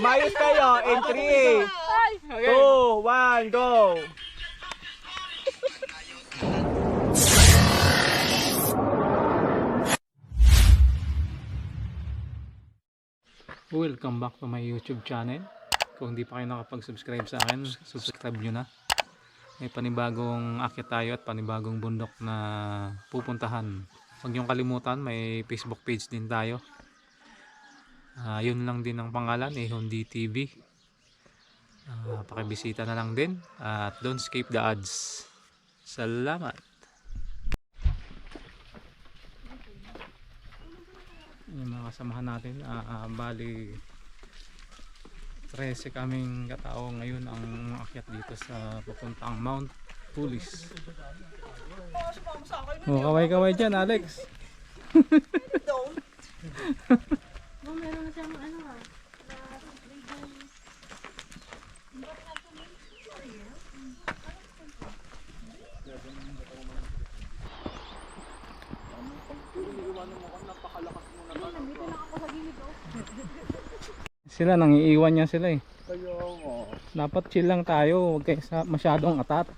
Mayos kayo in 3, 2, 1, go! Welcome back to my YouTube channel. Kung hindi pa kayo nakapag-subscribe sa akin, subscribe nyo na. May panibagong akit tayo at panibagong bundok na pupuntahan. Huwag niyong kalimutan, may Facebook page din tayo. Ah, yun lang din ang pangalan, eh, Hundi TV. Ah, pakibisita na lang din at don't skip the ads. Salamat! yung mga kasamahan natin ah, ah, bali 13 kaming katao ngayon ang akyat dito sa papuntang Mount Pulis oh, kaway kaway dyan Alex meron siyang ano ah. sila nang iiwan niya sila eh. Dapat chill lang tayo huwag kayo sa masyadong atat.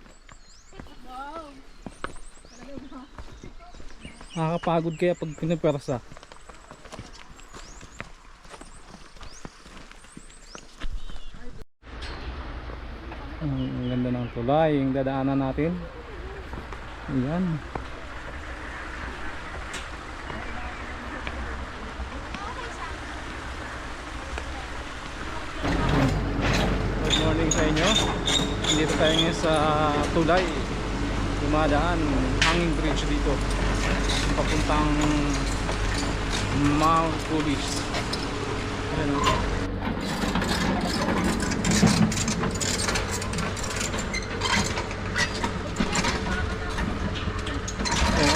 Nakakapagod kaya pag pinapersa ang ganda ng tulay yung dadaanan natin ayan Good morning sa inyo. Dito tayo ngayon sa Tulay. Dumadaan, hanging bridge dito. Papuntang Mount Pulis. Ayan o.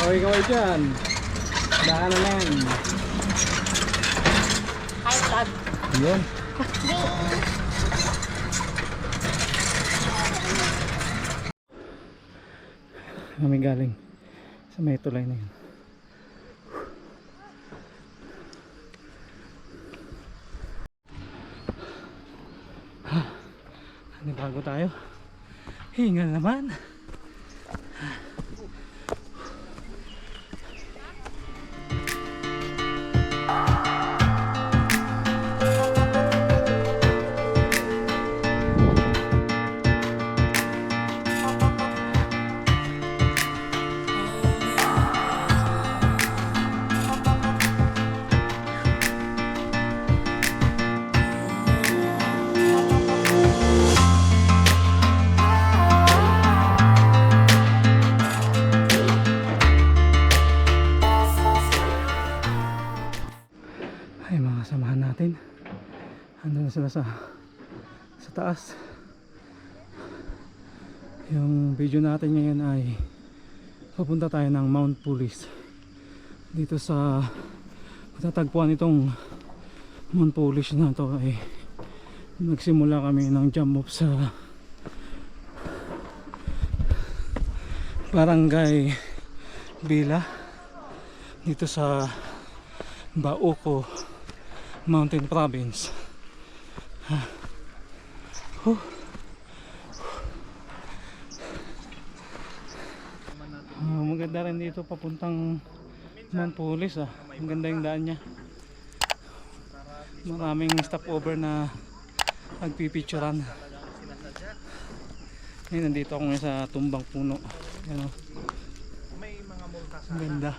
kaway kaway dyan. Daanan na yan. Hi, vlog. Yun. kami galing sa may tulay na yun ano bago tayo hingal naman ay mga samahan natin. Andun na sila sa sa taas. Yung video natin ngayon ay papunta tayo ng Mount Pulis dito sa matatagpuan itong Mount Pulis na to ay nagsimula kami ng jump off sa barangay Bila. Dito sa Bauco Mountain Province. Ha. Huh. Ah, maganda rin dito papuntang Mount Pulis ah. Ang ganda yung daan niya. Maraming stopover na nagpipicturan. Ngayon nandito ako sa tumbang puno. Yan oh. Ang ganda.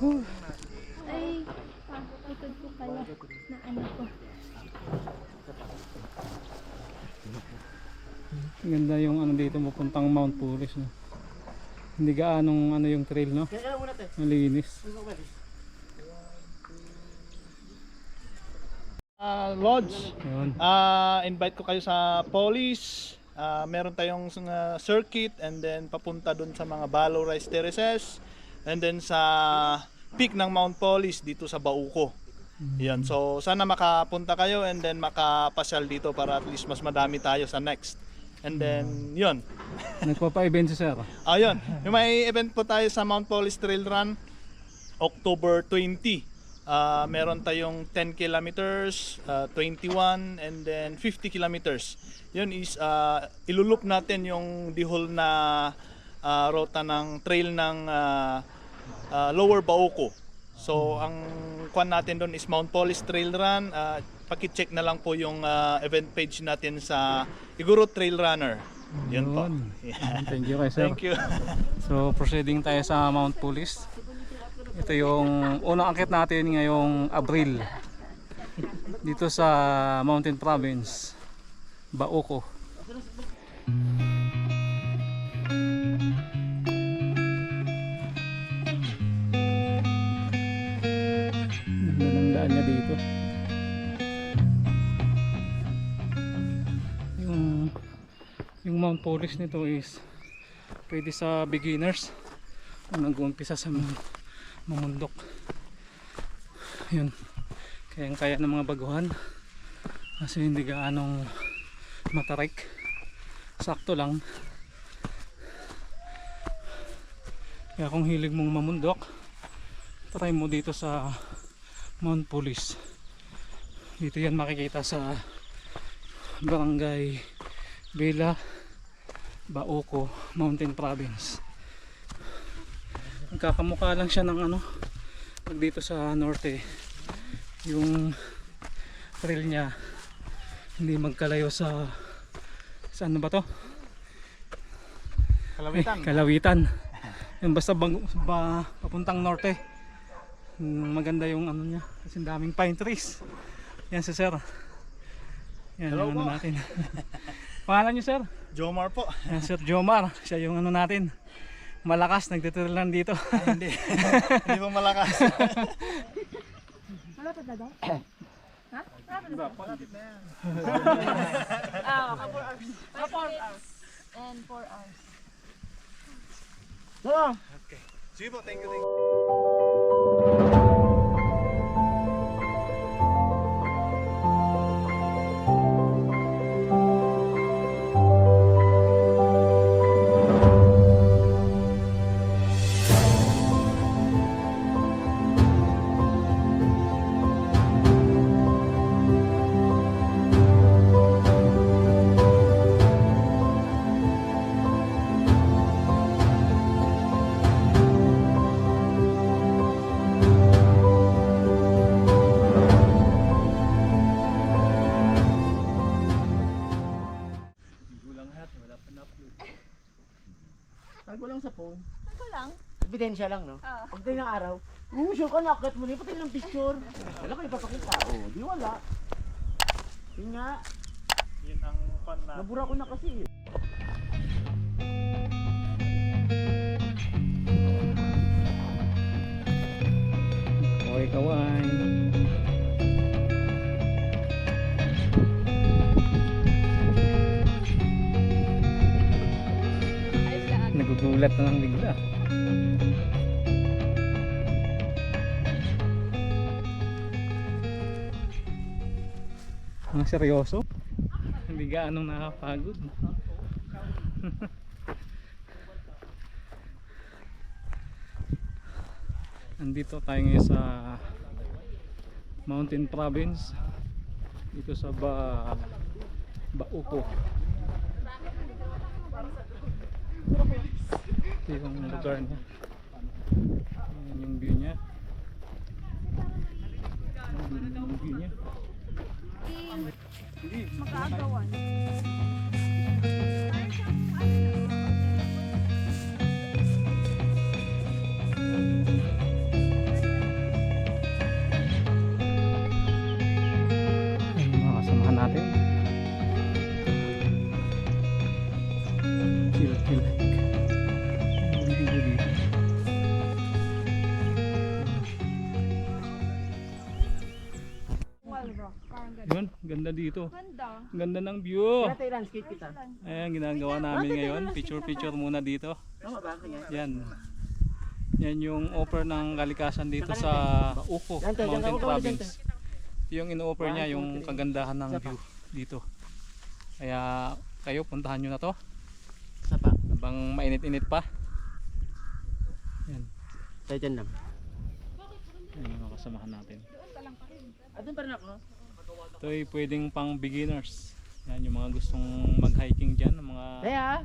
Huh. Ay, likod ko pala na ano ko. Ang Ganda yung ano dito papuntang Mount Pulis no. Hindi gaanong ano yung trail no. Malinis. Ah, Lodge, Yun. ah invite ko kayo sa Police. Ah, meron tayong uh, circuit and then papunta dun sa mga Balo Rice Terraces and then sa peak ng Mount Police dito sa Bauco. Yan. So sana makapunta kayo and then makapasyal dito para at least mas madami tayo sa next. And then, yun. Nagpapa-event si Sir. Ayun. Yung may event po tayo sa Mount Police Trail Run October 20. Ah, meron tayong 10 kilometers, ah, 21, and then 50 kilometers. Yun is, ah, ilulup natin yung the whole na ah, rota ng trail ng ah, ah, Lower Baoko. So, ang kwan natin doon is Mount Polis Trail Run. Ah, pakicheck na lang po yung ah, event page natin sa Iguro Trail Runner. Yun po. Yun. Yeah. Thank you kay sir. Thank you. So proceeding tayo sa Mount Pulis. Ito yung unang akit natin ngayong Abril. Dito sa Mountain Province, Baoko. Ganda ng daan niya dito. Mount Pulis nito is pwede sa beginners kung nag-uumpisa sa mamundok. Yun kayang kaya ng mga baguhan. Kasi hindi gaanong matarik. Sakto lang. Kaya kung hilig mong mamundok try mo dito sa Mount Pulis dito yan makikita sa barangay Bela Baoko Mountain Province Nagkakamukha lang siya ng ano pag dito sa norte yung trail niya hindi magkalayo sa sa ano ba to? Kalawitan. Eh, Kalawitan. Yung basta bang, ba, papuntang norte. Maganda yung ano niya kasi daming pine trees. Yan si sir. Yan Hello yung ano natin. Pangalan niyo sir? Jomar po. Yan, Sir Jomar. Siya yung ano natin. Malakas, nagtitiril lang dito. Ay, hindi. hindi po malakas. Malapit na daw? And 4 hours. Sige po, thank you, thank you. Sa phone. Ako lang. Ebidensya lang, no? Oo. Pag tayo ng araw, oo, sure ka, nakit mo na, pati ng picture. Wala kayo papakita. Oo, di wala. Yun nga, Yun ang fun na. nabura ko na kasi. Okay, kaway. Lang. Nagugulat na lang bigla. Mga seryoso? Hindi gaano nakapagod. Andito tayo ngayon sa Mountain Province dito sa ba Bauco ito yung lugar niya Ayan ganda dito. Ganda. ganda ng view. Kaya tayo landscape kita. ayan ginagawa namin ngayon. picture picture muna dito. Tama ba? Kaya. yan? Yan. Yung offer ng kalikasan dito sa tayo, Mountain Province. yung in-offer niya yung kagandahan ng view dito. Kaya kayo puntahan nyo na to. Habang mainit-init pa. Yan. Tayo dyan lang. Yan yung mga kasamahan natin. Ah, doon pa rin ako. Ito ay pwedeng pang beginners. Yan yung mga gustong mag-hiking dyan, ng mga Kaya,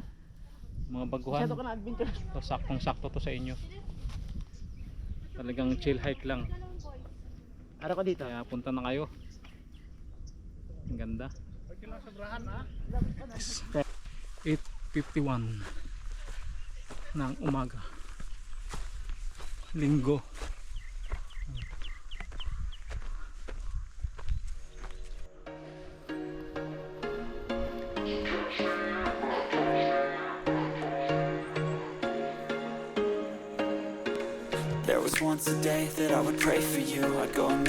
mga baguhan. masyado ka na adventure. So, saktong sakto to sa inyo. Talagang chill hike lang. Araw ko dito. Kaya punta na kayo. Ang ganda. 8.51 ng umaga. Linggo.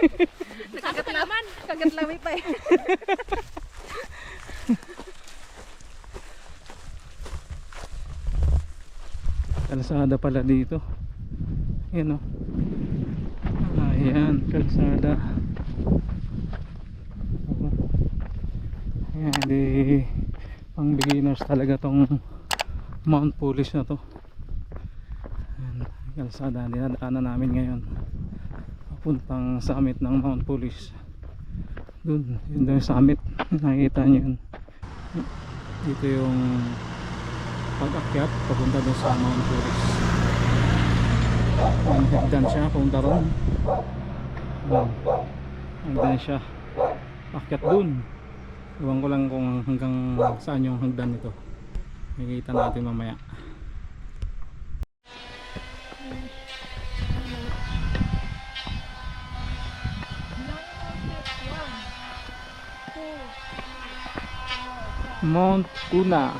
fall Kagat naman. Kagat lami pa eh. Kalsada pala dito. Yan o. Ayan, kalsada. Ayan, di pang beginners talaga tong Mount Polish na to. Ayan, kalsada. Dinadaanan namin ngayon. Papuntang summit ng Mount Polish. Dun, yun daw summit. Nakikita nyo yun. Dito yung pag-akyat papunta doon sa Mount Tourist ang hagdan siya papunta ron hagdan siya. Akyat doon. Iwan ko lang kung hanggang saan yung hagdan nito. Makikita natin mamaya Mount Kuna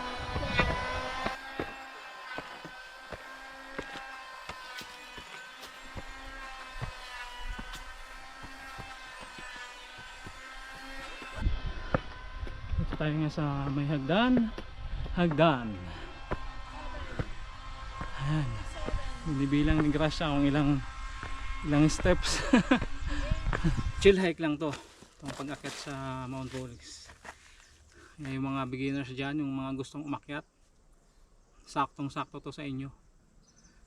Ito tayo nga sa may hagdan. Hagdan. Ayan. Binibilang ni Gracia kung ilang ilang steps. Chill hike lang to. Itong pag-akyat sa Mount Volix. Yung mga beginners dyan, yung mga gustong umakyat. Saktong sakto to sa inyo.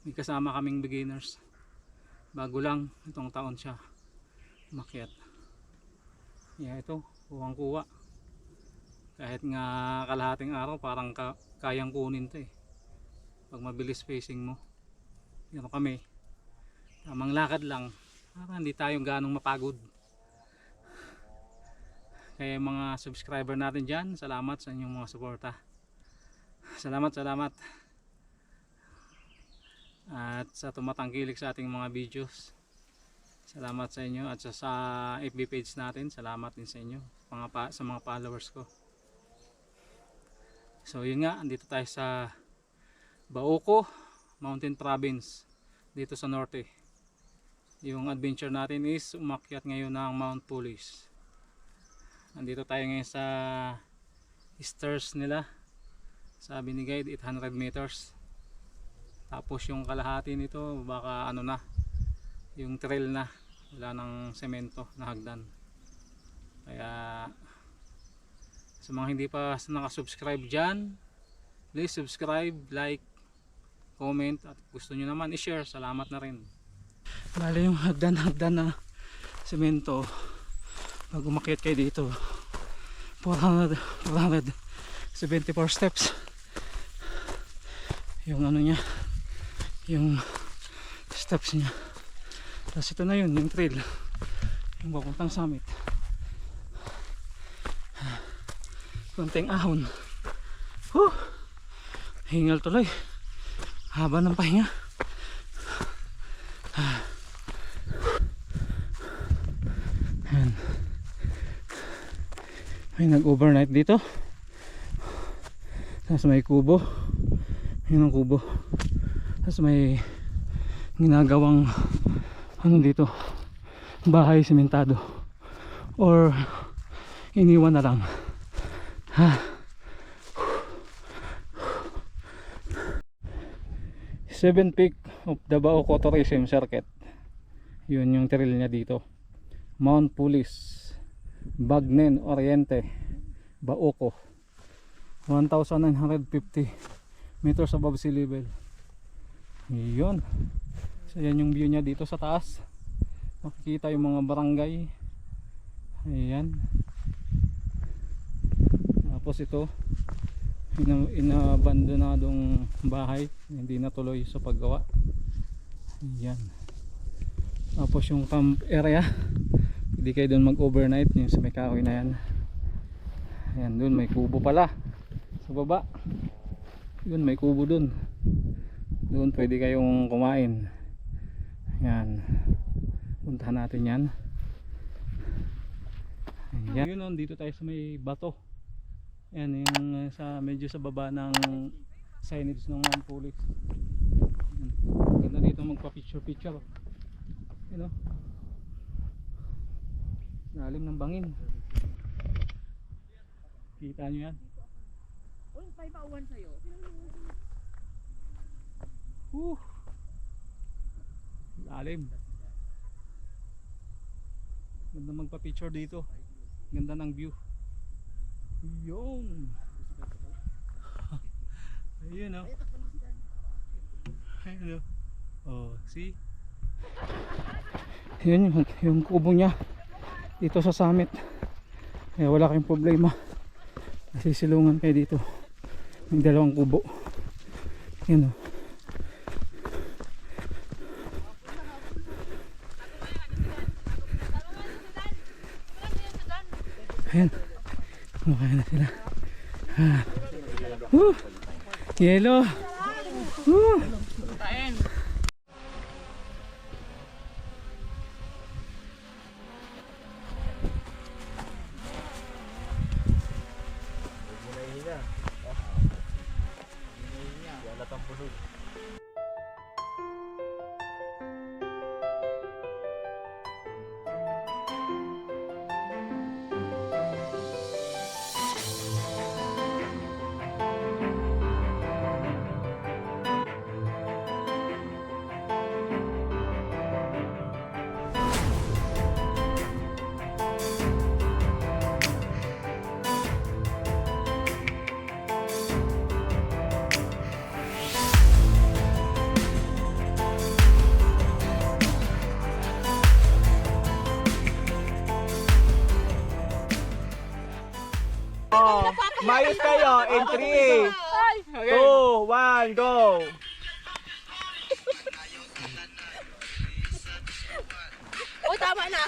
May kasama kaming beginners. Bago lang itong taon siya umakyat. Yeah, ito, kuwang kuwa kahit nga kalahating araw parang ka, kayang kunin to eh pag mabilis facing mo pero kami tamang lakad lang para hindi tayo ganong mapagod kaya mga subscriber natin dyan salamat sa inyong mga suporta salamat salamat at sa tumatangkilik sa ating mga videos salamat sa inyo at sa, sa FB page natin salamat din sa inyo mga pa, sa mga followers ko So yun nga, andito tayo sa Baoko Mountain Province dito sa norte. Yung adventure natin is umakyat ngayon ng Mount Police. Andito tayo ngayon sa stairs nila. Sabi ni guide 800 meters. Tapos yung kalahati nito baka ano na yung trail na wala ng semento na hagdan. Kaya sa mga hindi pa nakasubscribe dyan please subscribe, like comment at gusto nyo naman i-share salamat na rin bali yung hagdan-hagdan na semento pag umakyat kayo dito 400 474 steps. Yung ano nya yung steps nya tapos ito na yun yung trail. Yung papuntang summit. Konting ahon. Huh! hingal tuloy. Haba ng pahinga Ayan. May nag overnight dito. Tapos may kubo. Yun ang kubo. Tapos may ginagawang ano dito? Bahay sementado or iniwan na lang. Ha? Seven peak of Davao Tourism Circuit. Yun yung trail niya dito. Mount Pulis Bagnen Oriente Baoko. 1,950 meters above sea level. Yun. So yan yung view niya dito sa taas. Makikita yung mga barangay. Ayan. Tapos ito ina inabandonadong bahay. Hindi natuloy sa paggawa. Ayan. Tapos yung camp area hindi kayo doon mag overnight yung sa may kahoy na yan ayan doon may kubo pala sa baba yun may kubo doon doon pwede kayong kumain yan puntahan natin yan Ayan. Yun on, dito tayo sa may bato. Yan yung uh, sa medyo sa baba ng signage ng Mount Pulis. Yan. Ganda dito magpa picture picture. You know? Lalim ng bangin. Kita nyo yan. Uy, may pauwan sa'yo. Woo! Lalim. Ganda magpa picture dito. Ganda ng view. Yun. Ayun oh. Ayun oh. Oh, see? Yun yung, yung kubo niya. Dito sa summit. Kaya wala kayong problema. Nasisilungan kayo dito. May dalawang kubo. Yun oh. Ayan. Kumakain na sila. Ah. Yelo! Woo! Mayos kayo in 3, 2, 1, go! Uy, tama na.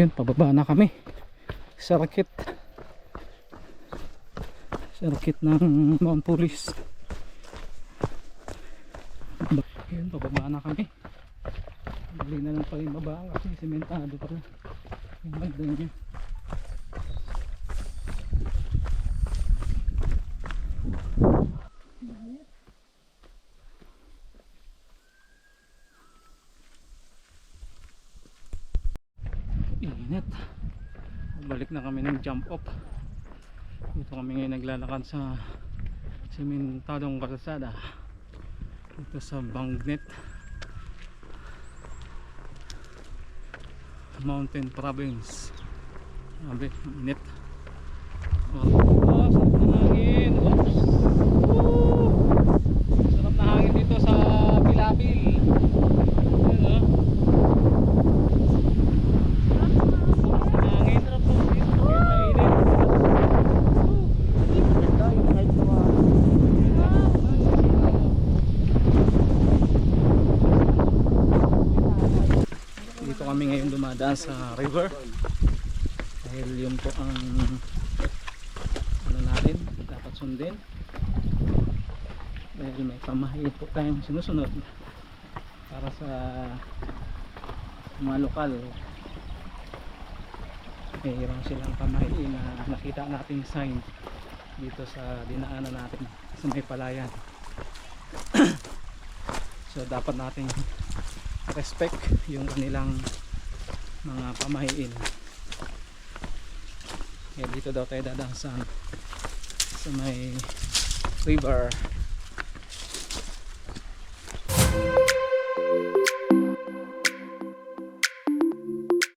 Yun, pababa na kami. Circuit. Circuit ng Mount Pulis. Yun, pababa na kami. Dali na lang pala yung baba kasi sementado pa rin. Yung niya. Init. Balik na kami ng jump up. Dito kami ngayon naglalakad sa sementadong kalsada. Dito sa Bangnet. Mountain Province. Sabi, init. Oh, oh sarap ng hangin. Oops. Woo! Sarap na hangin dito sa Pilabil. Ayun oh. Hangin. Sarap ng hangin. Mainit. Dito kami ngayon dumadaan sa river. Dahil yun po ang ano natin, dapat sundin. Dahil may pamahiin po tayong sinusunod para sa mga lokal. Mayroon silang pamahiin na nakita nating sign dito sa dinaanan natin sa may palayan so dapat nating respect yung kanilang mga pamahiin. Kaya dito daw tayo dadaan sa sa may river